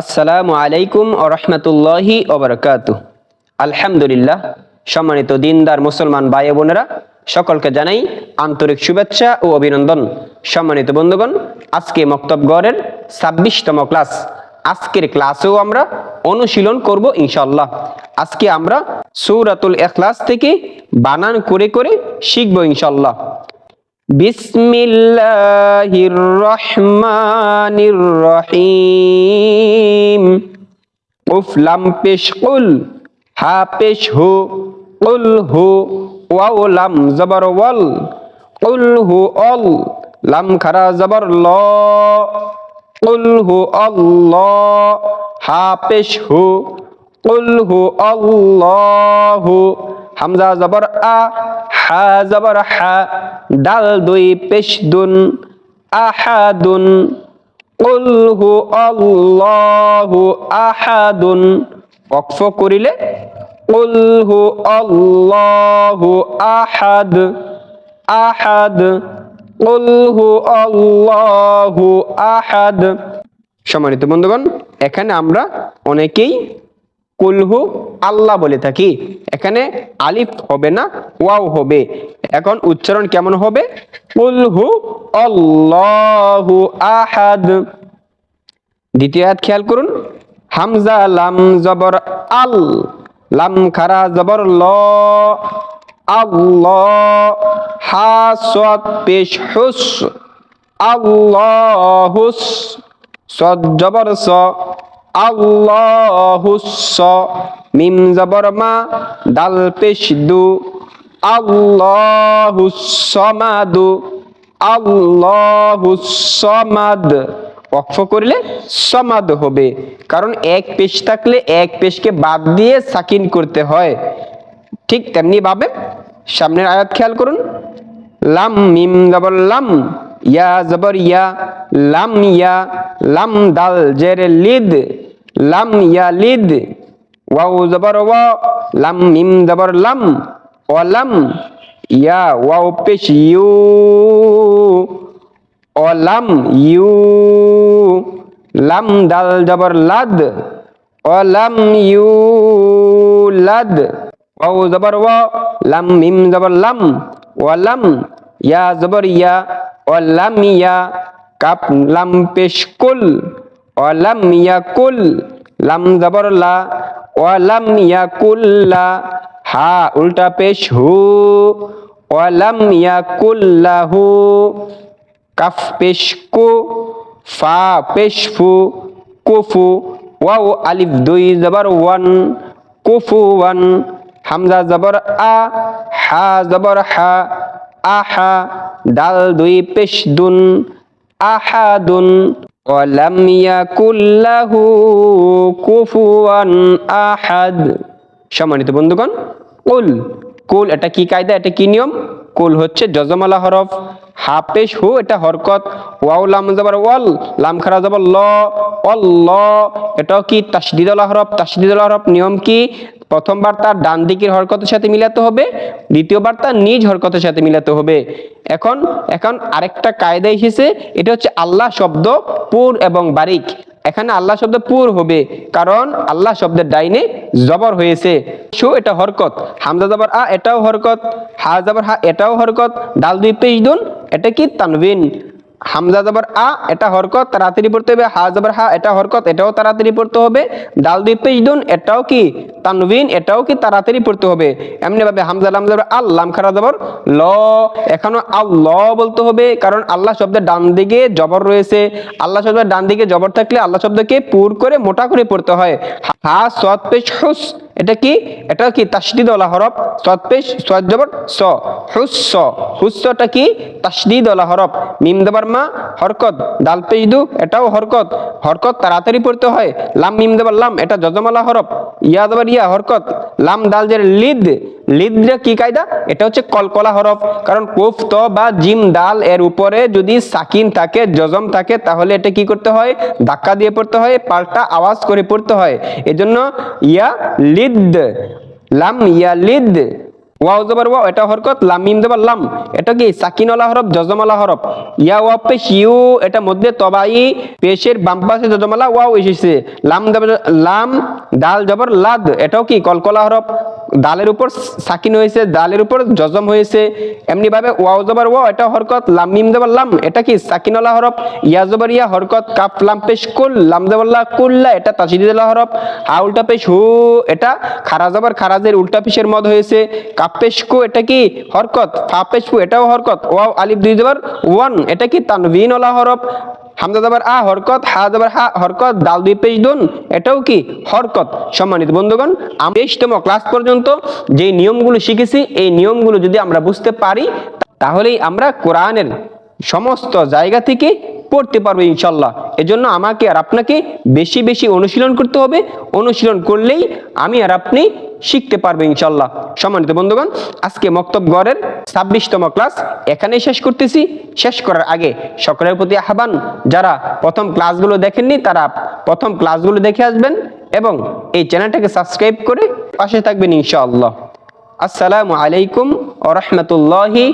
আসসালামু আলাইকুম রহমতুল্লাহি ওবরকাত আলহামদুলিল্লাহ, সম্মানিত দিনদার মুসলমান ভাই বোনেরা, সকলকে জানাই আন্তরিক শুভেচ্ছা ও অভিনন্দন। সম্মানিত বন্ধুগণ, আজকে মক্তব মক্তবগড়ের ছাব্বিশতম ক্লাস। আজকের ক্লাসেও আমরা অনুশীলন করব ইনশাল্লাহ আজকে আমরা সৌরাতুল এখলাস থেকে বানান করে করে শিখব ইনশাল্লাহ বিসমিল্লাহির রহমানির রহিম। উফ, লাম পেশ কুল, হা পেশ হু, কুল হু, ওয়াও, লাম জবর ওয়াল, কুল হু অল, লাম খারা জবর ল, কুল হু অল্লাহ হা পেশ হু, কুল হু অল্লাহু হামজা জবর আ হা জবর হা ডাল দুই পেশ দুন, আহাদুন, কুল হু আল্লাহু আহাদুন। ওয়াকফ করিলে, কুল হু আল্লাহু আহাদ আহাদ। কুল হু আহাদ। সম্মানিত বন্ধুগণ, এখানে আমরা অনেকেই কুলহু আল্লাহ বলে থাকি। এখানে আলিফ হবে না, ওয়াও হবে। এখন উচ্চারণ কেমন হবে? কুলহু আল্লাহু আহাদ। দ্বিতীয় আয়াত খেয়াল করুন। হামজা লাম জবর আল, লাম খারা জবর ল, আল্লাহ হা সদ পেশ হুস, আল্লাহুস সদ জবর স। মিম করলে সমাদ হবে। কারণ এক পেশ থাকলে এক পেশকে বাদ দিয়ে সাকিন করতে হয়। ঠিক তেমনি ভাবে সামনের আয়াত খেয়াল করুন। লাম, মিম জবর লাম। ইয়া জবর ইয়া লাম ইয়া লাম দাল জের লিদ, লাম ইয়া লিদ, ওয়াও জবর ওয়া লাম মিম জবর লাম ওয়ালাম ইয়া ওয়াও পেশ ইউ ওয়ালাম ইউ, লাম দাল জবর লাদ ওয়ালাম ইউ লাদ, ওয়াও জবর ওয়া লাম মিম জবর লাম ওয়ালাম ইয়া জবর ইয়া ওয়ালাম ইয়া কাপ লাম পেশ কুল ওয়ালাম কুল, লাম জবর লা ওয়ালাম কুল্লা হা উল্টা পেশ হু ওয়ালাম ইয়া কুল্লাহু কাফ পেশ কু, ফা পেশ ফু কুফু ওয়াও আলিফ দুই জবর ওয়ান কুফু ওয়ান, হামজা জবর আ, হা জবর হা আহা, ডাল দুই পেশ দুন আহা আহাদুন, ওয়ালাম ইয়াকুল্লাহু কুফুয়ান আহাদ। সম্মানিত বন্ধুগণ, কুল কুল এটা কি কায়দা, এটা কি নিয়ম? কুল হচ্ছে জজমালা হরফ হাফেশ হু এটা হরকত, ওয়াও, লাম জবর, ওয়াল, লাম খারা জবর, ল, অল, ল, এটাও কি তাসদিদুল হরফ তাসদিদুল হরফ নিয়ম কি? প্রথমবার তার ডান দিকের হরকতের সাথে মিলাতে হবে, দ্বিতীয়বার তার নিজ হরকতের সাথে মিলাতে হবে। এখন এখন আরেকটা কায়দা এসেছে, এটা হচ্ছে আল্লাহ শব্দ পুর এবং বারিক। এখানে আল্লাহ শব্দ পুর হবে, কারণ আল্লাহ শব্দের ডাইনে জবর হয়েছে। সু, এটা হরকত। হামজা জবর আ, এটাও হরকত। হা জবর হা, এটাও হরকত। ডাল দুই পেশ দুন, এটা কি তানবিন হামজা জবর আ, এটা হরকত, তাড়াতাড়ি পড়তে হবে, হা জবর হা, এটা হরকত, এটাও তাড়াতাড়ি পড়তে হবে। দুই পেশ দুন এটাও কি তানবিন এটাও কি তাড়াতাড়ি পড়তে হবে। এমনি ভাবে হামজা লাম জবর, আল লাম খারা জবর, ল, এখনও আল্লাহ বলতে হবে, কারণ আল্লাহ শব্দের ডান দিকে জবর রয়েছে। আল্লাহ শব্দের ডান দিকে জবর থাকলে আল্লাহ শব্দকে পুর করে মোটা করে পড়তে হয়। হা, সৎ পেশ, হুস। এটা কি? এটা কি? তাসদিদ ওলা হরফ। সৎ পেশ, সৎ স। হুস হুসটা কি? তাসদিদ ওলা হরফ। মিম দেবার মা, হরকত। দাল পেশ দু, এটাও হরকত। হরকত তাড়াতাড়ি পড়তে হয়। লাম, মিম দেবার লাম, এটা যজমালা হরফ। ইয়া দেবার ইয়া, হরকত। লাম, দাল জের লিদ। লিদটা কি কায়দা? এটা হচ্ছে কলকলা হরফ। কারণ কুফ, ত বা জিম, দাল এর উপরে যদি সাকিন থাকে, জজম থাকে, তাহলে এটা কি করতে হয়? ধাক্কা দিয়ে পড়তে হয়, পাল্টা আওয়াজ করে পড়তে হয়। এজন্য ইয়া লিদ লাম ইয়া লিদ ওয়াও জবর ওয়াও, এটা হরকত, লাম মিম জবর লাম। এটা কি সাকিনওয়ালা হরফ, জজমালা হরফ? ইয়া ওয়া পেশ ইউ এটা মধ্যে তবাই, পেশের বাম পাশে জজমালা, ওয়াও এসেছে। লাম জবর, লাম দাল জবর, লাদ, এটাও কি কলকলা হরফ? দালের উপর সাকিন হয়েছে দালের উপর জজম হয়েছে এমনি ভাবে ওয়াও জবর ওয়াও, এটা হরকত, লাম মিম জবর লাম, এটা কি সাকিনওয়ালা হরফ? ইয়া জবর ইয়া হরকত, কাফ লাম পেশ কুল, লাম জবর লা কুল্লা, এটা তাসদিদুল্লাহ হরফ। হা উল্টা পেশ হু, এটা খারা জবর খারাজের উল্টা পেশের মদ হয়েছে। কাপেশকু এটা কি হরকত? ফাপেশকু এটাও হরকত। ওয়াও আলিফ দুই জবর, ওয়ান, এটা কি তানভিন ওলা হরফ? হামজা জবর আ হরকত, হা জবর হা হরকত, দাল দুই পেশ দুন, এটাও কি হরকত? সম্মানিত বন্ধুগণ, আমি তেইশতম ক্লাস পর্যন্ত যে নিয়মগুলো শিখেছি, এই নিয়মগুলো যদি আমরা বুঝতে পারি, তাহলেই আমরা কোরআনের সমস্ত জায়গা থেকে পড়তে পারব ইনশাল্লাহ। এজন্য আমাকে আর আপনাকে বেশি বেশি অনুশীলন করতে হবে। অনুশীলন করলেই আমি আর আপনি শিখতে পারব ইনশাল্লাহ। সম্মানিত বন্ধুগণ, আজকে মক্তব গড়ের ছাব্বিশতম ক্লাস এখানেই শেষ করতেছি। শেষ করার আগে সকলের প্রতি আহ্বান, যারা প্রথম ক্লাসগুলো দেখেননি তারা প্রথম ক্লাসগুলো দেখে আসবেন এবং এই চ্যানেলটাকে সাবস্ক্রাইব করে পাশে থাকবেন ইনশাআল্লাহ। আসসালামু আলাইকুম ও রহমতুল্লাহি